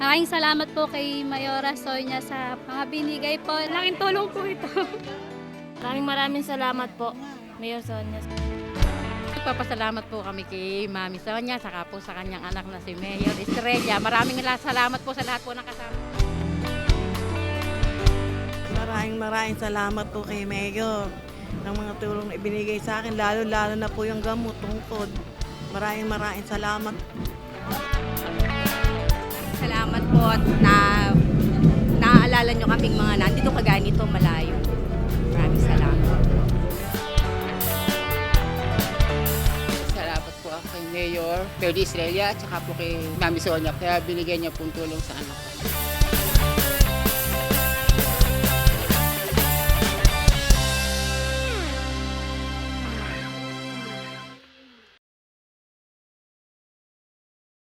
Maraming salamat po kay Mayora Sonia sa mga binigay po. Laking tulong po ito. Maraming maraming salamat po, Mayor Sonia. Nagpapasalamat po kami kay Mami Sonia, saka po sa kanyang anak na si Mayor Estrella. Maraming la- salamat po sa lahat po ng kasama. Maraming maraming salamat po kay Mayor ng mga tulong na ibinigay sa akin, lalo-lalo na po yung gamot tungkod. Maraming maraming salamat. Po na naaalala nyo kaming mga nandito kaganito malayo. Maraming salamat. Salamat po ako kay Mayor Pwede Estrella at saka po kay Mami Sonia kaya binigyan niya pong tulong sa anak ko.